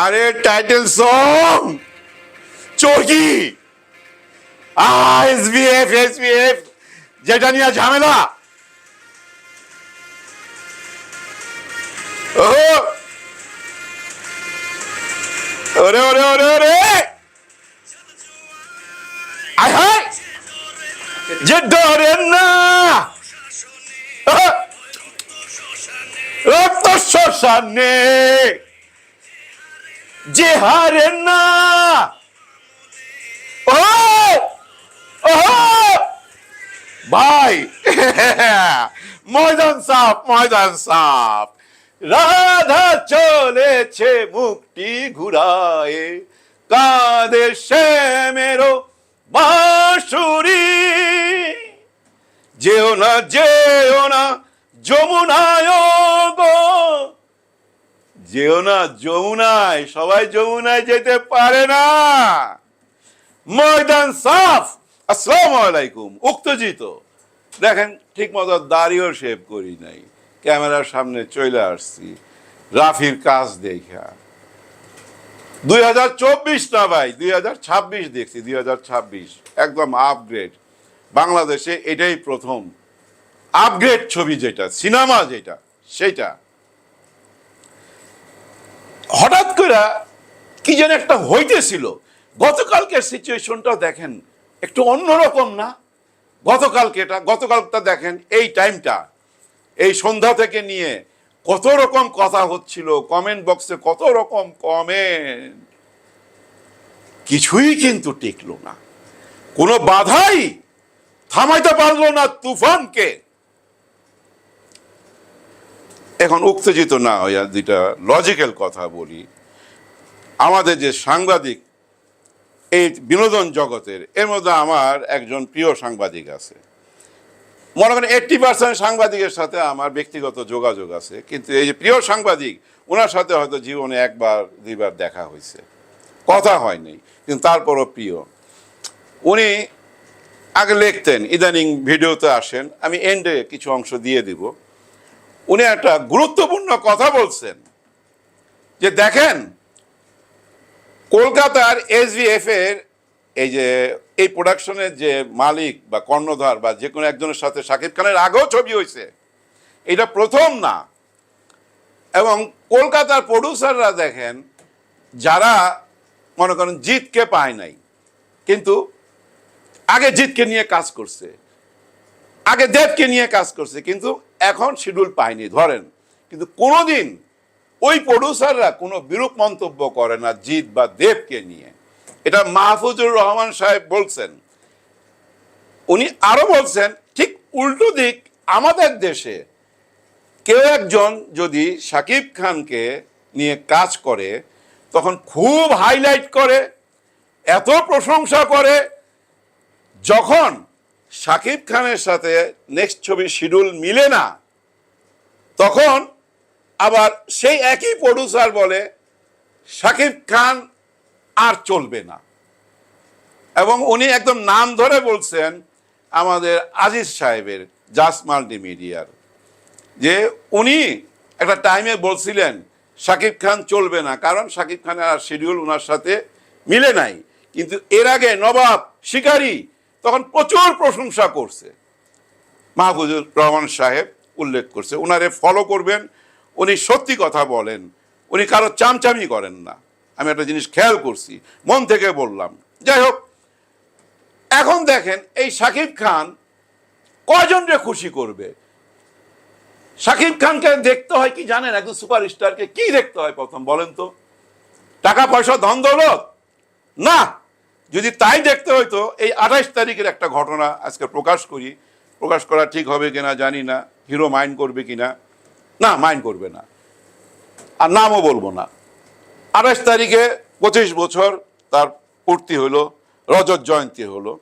আরে title song Chorki! SBF SBF যেটা নিয়ে ঝামেলা। ওরে ওরে ওরে ওরে! রক্ত শ্মশানে। যে হারেন না ভাই, ময়দান সাপ ময়দান সাপ রাধা চলেছে মুক্তি ঘুরায়ে। কাঁদে সে মেরো বাঁশুরি। যেও না যেও না যমুনায় যেও না, যমুনায়, সবাই যমুনায় যেতে পারে না। ময়দান সাফ। আসসালামু আলাইকুম। উক্তজিত। দেখেন ঠিক মতো দাড়িও শেভ করি নাই। ক্যামেরার সামনে চলে আসছি। রাফির কাজ দেখা। দুই হাজার চব্বিশ না ভাই, দুই হাজার ছাব্বিশ দেখছি, দুই হাজার ছাব্বিশ। একদম আপগ্রেড বাংলাদেশে এটাই প্রথম। আপগ্রেড ছবি যেটা, সিনেমা যেটা, সেটা। হঠাৎ করে কি যেন একটা হইতেছিল। গতকালকের সিচুয়েশনটা দেখেন, একটু অন্যরকম না? গতকালকে এটা, গতকালটা দেখেন, এই টাইমটা এই সন্ধ্যা থেকে নিয়ে কত রকম কথা হচ্ছিল কমেন্ট বক্সে কত রকম কমেন্ট কিছুই কিন্তু টিকলো না। কোনো বাধাই থামাইতে পারল না তুফানকে। এখন উত্তেজিত না হইয়া যেটা লজিক্যাল কথা বলি, আমাদের যে সাংবাদিক, এই বিনোদন জগতের, এর মধ্যে আমার একজন প্রিয় সাংবাদিক আছে। মনে করেন এইট্টি পার্সেন্ট সাংবাদিকের সাথে আমার ব্যক্তিগত যোগাযোগ আছে, কিন্তু এই যে প্রিয় সাংবাদিক ওনার সাথে হয়তো জীবনে একবার, দুইবার দেখা হয়েছে কথা হয়নি কিন্তু তারপরও প্রিয়। উনি আগে লিখতেন, ইদানিং ভিডিওতে আসেন, আমি এন্ডে কিছু অংশ দিয়ে দিব। উনি একটা গুরুত্বপূর্ণ কথা বলছেন। যে দেখেন, কলকাতার এসভিএফ এর এই যে, এই প্রোডাকশনের যে মালিক বা কর্ণধার বা যে কোনো একজনের সাথে শাকিব খানের আগেও ছবি হয়েছে, এটা প্রথম না। এবং কলকাতার প্রডিউসাররা দেখেন, যারা মনে করেন জিতকে পায় নাই, কিন্তু আগে জিতকে নিয়ে কাজ করছে। আগে দেবকে নিয়ে কাজ করছে, কিন্তু এখন শিডিউল পায়নি, ধরেন। কিন্তু কোনোদিন ওই প্রডিউসাররা কোনো বিরূপ মন্তব্য করে না, জিৎ বা দেবকে নিয়ে। এটা মাহফুজুর রহমান সাহেব বলছেন। উনি আরও বলছেন, ঠিক উল্টো দিক, আমাদের দেশে কেউ একজন যদি শাকিব খানকে নিয়ে কাজ করে, তখন খুব হাইলাইট করে, এত প্রশংসা করে, যখন শাকিব খানের সাথে নেক্সট ছবি শিডিউল মিলে না, তখন আবার সেই একই প্রডিউসার বলে শাকিব খান আর চলবে না। এবং উনি একদম নাম ধরে বলছেন আমাদের আজিজ সাহেবের জাস মাল্টিমিডিয়ার যে উনি একটা টাইমে বলছিলেন শাকিব খান চলবে না, কারণ শাকিব খানের আর শিডিউল ওনার সাথে মিলে নাই। কিন্তু এর আগে নবাব শিকারী তখন প্রচুর প্রশংসা করছে। মাহফুজুর রহমান সাহেব উল্লেখ করছে ওনারে ফলো করবেন, উনি সত্যি কথা বলেন, উনি কারও চামচামি করেন না। আমি একটা জিনিস খেয়াল করছি, মন থেকে বললাম। যাই হোক, এখন দেখেন এই শাকিব খান কয়জনকে খুশি করবে? শাকিব খানকে দেখতে হয় কি জানেন? একজন সুপারস্টারকে কি দেখতে হয় প্রথম বলেন তো? টাকা পয়সা ধন দৌলত? না যদি তাই দেখতে হয়তো, এই আঠাইশ তারিখের একটা ঘটনা আজকে প্রকাশ করি। প্রকাশ করা ঠিক হবে কিনা জানি না। হিরো মাইন্ড করবে কিনা? না, মাইন্ড করবে না। আর নামও বলব না। আঠাশ তারিখে পঁচিশ বছর তার পূর্তি হলো, রজত জয়ন্তী হলো।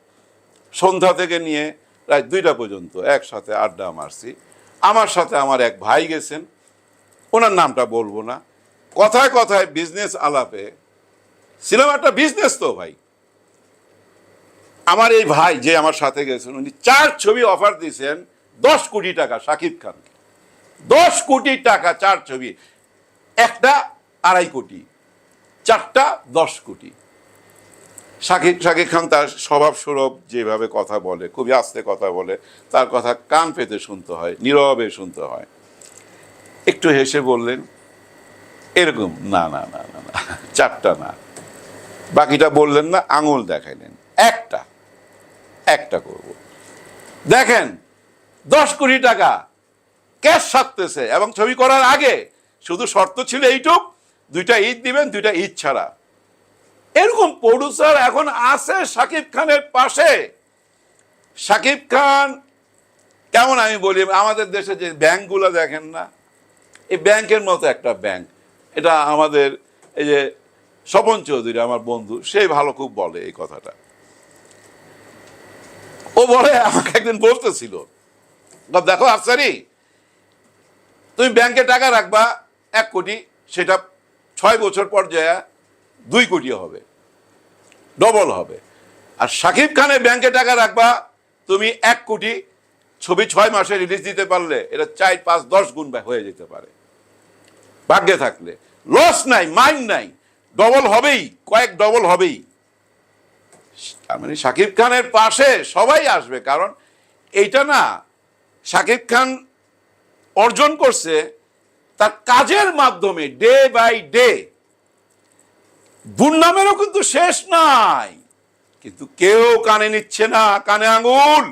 সন্ধ্যা থেকে নিয়ে রাত দুইটা পর্যন্ত একসাথে আড্ডা মারছি। আমার সাথে আমার এক ভাই গেছেন। ওনার নামটা বলব না। কথায় কথায় বিজনেস আলাপে, সিনেমাটা বিজনেস তো ভাই। আমার এই ভাই যে আমার সাথে গেছেন, উনি চার ছবি অফার দিয়েছেন, দশ কোটি টাকা শাকিব খানকে দশ কোটি টাকা, চার ছবি। একটা আড়াই কোটি, চারটা দশ কোটি। শাকিব শাকিব খান তার স্বভাব যেভাবে কথা বলে, খুবই আস্তে কথা বলে, তার কথা কান পেতে শুনতে হয়, নীরবে শুনতে হয়। একটু হেসে বললেন, এরকম, না না না না না, চারটা না। বাকিটা বললেন না, আঙুল দেখাইলেন। একটা। একটা করব। দেখেন, দশ কোটি টাকা ক্যাশ সারতেছে এবং ছবি করার আগে শুধু শর্ত ছিল এইটুক, দুইটা ঈদ দিবেন, দুইটা ঈদ ছাড়া। এরকম প্রডিউসার এখন আছে শাকিব খানের পাশে। শাকিব খান, কেমন আমি বলি, আমাদের দেশে যে ব্যাংকগুলো দেখেন না, এই ব্যাংকের মতো একটা ব্যাংক। এটা আমাদের এই যে স্বপন চৌধুরী, আমার বন্ধু, সে ভালো খুব বলে এই কথাটা। ও বলে আমাকে একদিন বলতেছিল বল, দেখো আফসারি তুমি ব্যাংকে টাকা রাখবা এক কোটি সেটা ছয় বছর পর যায় দুই কোটি হবে ডবল হবে। আর শাকিব খানের ব্যাংকে টাকা রাখবা তুমি এক কোটি ছবি ছয় মাসে রিলিজ দিতে পারলে এটা চার পাঁচ দশ গুণ হয়ে যেতে পারে। ভাগ্যে থাকলে। লস নাই মাইন্ড নাই ডবল হবেই কয়েক ডবল হবেই। মানে শাকিব খানের পাশে সবাই আসবে, কারণ এইটা না, শাকিব খান অর্জন করছে তার কাজের মাধ্যমে ডে বাই ডে দুর্নামেরও কিন্তু শেষ নাই, কিন্তু কেউ কানে নিচ্ছে না, কানে আঙুল,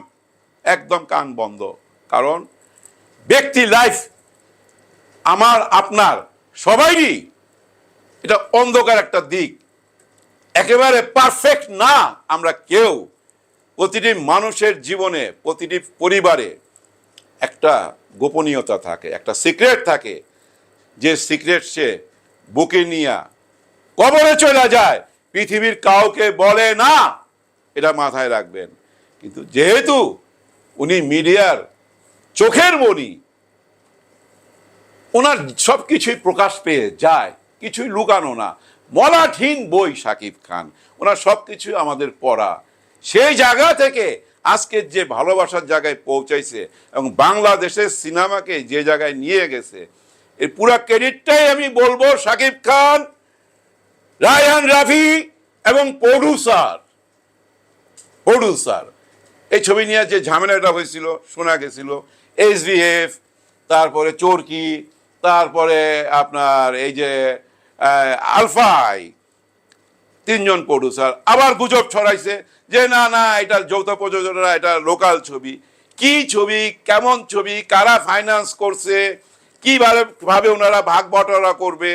একদম কান বন্ধ। কারণ ব্যক্তি লাইফ আমার, আপনার, সবাইরই এটা অন্ধকার একটা দিক। একেবারে পারফেক্ট না। আমরা কেউ প্রতিটি মানুষের জীবনে, প্রতিটি পরিবারে একটা গোপনীয়তা থাকে, একটা সিক্রেট থাকে। যে সিক্রেট সে বুকে নিয়ে কবরে চলে যায়। পৃথিবীর কাউকে বলে না, এটা মাথায় রাখবেন। কিন্তু যেহেতু উনি মিডিয়ার চোখের মণি, ওনার সব কিছুই প্রকাশ পেয়ে যায়, কিছুই লুকানো না। মলাঠহীন বই সাকিব খান। ওনার সব কিছুই আমাদের পড়া। সেই জায়গা থেকে আজকের যে ভালোবাসার জায়গায় পৌঁছাইছে এবং বাংলাদেশের সিনেমাকে যে জায়গায় নিয়ে গেছে, এর পুরো ক্রেডিটটাই আমি বলব সাকিব খান রায়হান রাফি এবং প্রডিউসার প্রডিউসার এই ছবি নিয়ে যে ঝামেলাটা হয়েছিল, শোনা গেছিল। এসভিএফ তারপরে চোরকি, তারপরে আপনার এই যে আলফাই। তিনজন প্রডিউসার আবার গুজব ছড়াইছে যে, না না, এটা যৌথ প্রযোজনা এটা লোকাল ছবি। কি ছবি? কেমন ছবি? কারা ফাইন্যান্স করছে? কীভাবে, ভাবে ওনারা ভাগ বটরা করবে?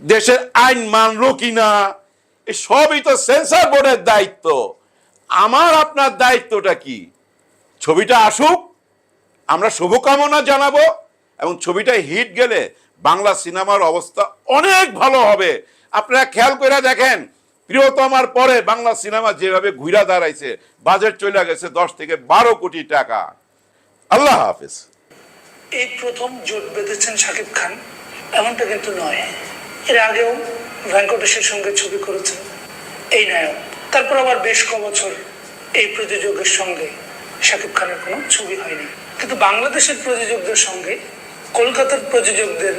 দেশের আইন মানলো কিনা? এ সবই তো সেন্সার বোর্ডের দায়িত্ব। আমার, আপনার দায়িত্বটা কি? ছবিটা আসুক, আমরা শুভকামনা জানাব এবং ছবিটা হিট গেলে বাংলা সিনেমার অবস্থা অনেক ভালো হবে। আপনারা খেয়াল করে দেখেন প্রিয়তমার পরে বাংলা সিনেমা যেভাবে ঘুরা দাঁড়াইছে, বাজেট চলে গেছে দশ থেকে বারো কোটি টাকা। আল্লাহ হাফিজ। এই প্রথম জোট বেঁধেছেন শাকিব খান, এমনটা কিন্তু নয়। এর আগেও ভেঙ্কটেশের সঙ্গে ছবি করেছেন। এই নায়ক। তারপর আবার বেশ ক বছর এই প্রযোজকের সঙ্গে শাকিব খানের কোনো ছবি হয়নি। কিন্তু বাংলাদেশের প্রযোজকদের সঙ্গে কলকাতার প্রযোজকদের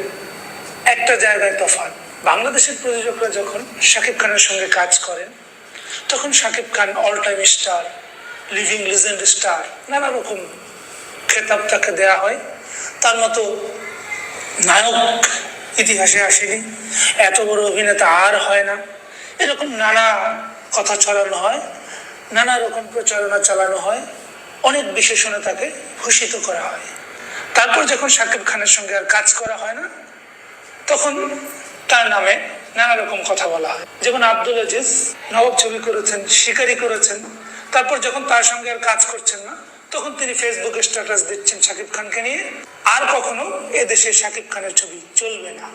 একটা জায়গায় তফাৎ। বাংলাদেশের প্রযোজকরা যখন শাকিব খানের সঙ্গে কাজ করেন, তখন Shakib Khan all time star living legend star নানা রকম খেতাব তাকে দেয়া হয়। তার মতো নায়ক ইতিহাসে আসেনি। এত বড় অভিনেতা আর হয় না। এরকম নানা কথা ছড়ানো হয়, নানা রকম প্রচারণা চালানো হয়। অনেক বিশেষণে তাকে ভূষিত করা হয়। তারপর যখন সাকিব খানের সঙ্গে আর কাজ করা হয় না, তখন তার নামে নানা রকম কথা বলা হয়। যেমন আব্দুল আজিজ নবাব ছবি করেছেন, শিকারি করেছেন। তারপর যখন তার সঙ্গে আর কাজ করছেন না, তখন তিনি ফেসবুকে স্ট্যাটাস দিচ্ছেন সাকিব খানকে নিয়ে। আর কখনো এদেশে সাকিব খানের ছবি চলবে না।